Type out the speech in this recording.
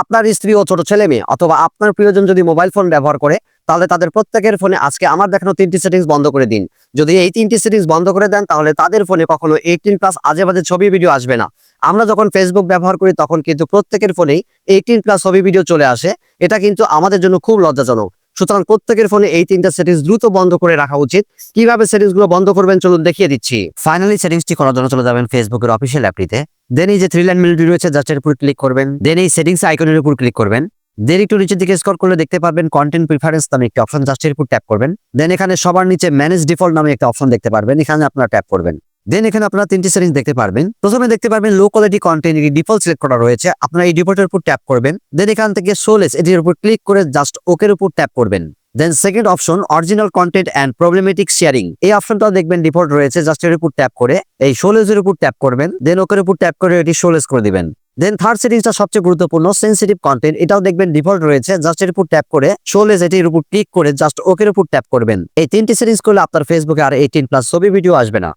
আপনার স্ত্রী ও ছোট ছেলে মেয়ে অথবা আপনার প্রিয়জন যদি মোবাইল ফোন ব্যবহার করে, তাহলে তাদের প্রত্যেকের ফোনে আজকে আমার দেখানো তিনটি সেটিংস বন্ধ করে দিন। যদি এই তিনটি সেটিংস বন্ধ করে দেন, তাহলে তাদের ফোনে কখনো এইটিন প্লাস আজে বাজে ছবি ভিডিও আসবে না। আমরা যখন ফেসবুক ব্যবহার করি, তখন কিন্তু প্রত্যেকের ফোনেই এইটিন প্লাস ছবি ভিডিও চলে আসে। এটা কিন্তু আমাদের জন্য খুব লজ্জাজনক। সুতরাং প্রত্যেকের ফোনে এই তিনটা সেটিংস দ্রুত বন্ধ করে রাখা উচিত। কীভাবে সেটিংসগুলো বন্ধ করবেন চলুন দেখিয়ে দিচ্ছি। ফাইনালি সেটিংসটি করার জন্য চলে যাবেন ফেসবুকের অফিসিয়াল অ্যাপটিতে দেন এই যে থ্রি লাইন মিলিটি রয়েছে জাস্ট এর উপর ক্লিক করবেন। দেন এই সেটিংস আইকনের উপর ক্লিক করবেন। দেন একটু নিচের দিকে স্কর করলে দেখতে পারবেন কন্টেন্ট প্রিফারেন্স নামে একটি অপশন জাস্ট এর উপর ট্যাপ করবেন। দেন এখানে সবার নিচে ম্যানেজ ডিফল্ট নামে একটা অপশন দেখতে পারবেন। এখানে আপনারা ট্যাপ করবেন। দেন এখানে আপনারা তিনটি সেটিংস দেখতে পারবেন। প্রথমে দেখতে পারবেন লো কোয়ালিটি কন্টেন্ট এটি ডিফল্ট সিলেক্ট করা রয়েছে। আপনারা এই ডিফল্টের উপর ট্যাপ করবেন। দেন এখান থেকে সোলেস এটির উপর ক্লিক করে জাস্ট ওকের উপর ট্যাপ করবেন। Then second option original content and problematic sharing এই অপশনটাও দেখবেন ডিফল্ট রয়েছে জাস্ট এর উপর ট্যাপ করে। এই শোলেজের উপর ট্যাপ করবেন। দেন ওকের উপর ট্যাপ করে এটি শোলেজ করে দিবেন। দেন থার্ড সেটিংসটা সবচেয়ে গুরুত্বপূর্ণ সেন্সিটিভ কন্টেন্ট এটাও দেখবেন ডিফল্ট রয়েছে জাস্ট এর উপর ট্যাপ করে শোলেজ এটির উপর ক্লিক করে জাস্ট ওকের উপর ট্যাপ করবেন। এই তিনটি সেটিংস করলে আপনার ফেসবুকে আর এইটিন প্লাস ছবি ভিডিও আসবে না।